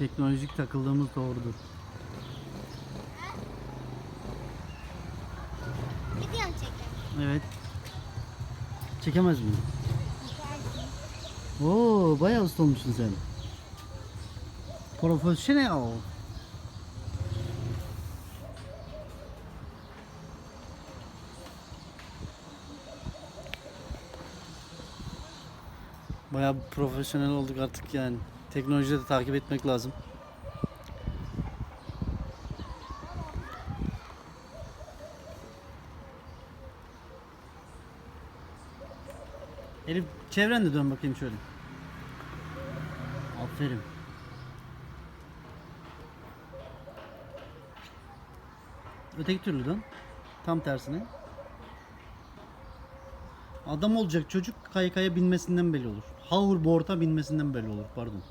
teknolojik takıldığımız doğrudur. Video mu çekelim? Evet. Çekemez miyim? Oo, bayağı usta olmuşsun sen. Profesyonel. Bayağı profesyonel olduk artık yani. Teknolojide de takip etmek lazım. Elif çevren de dön bakayım şöyle. Aferin. Öteki türlü dön. Tam tersine. Adam olacak çocuk kaykaya binmesinden belli olur. Hoverboard'a binmesinden belli olur pardon.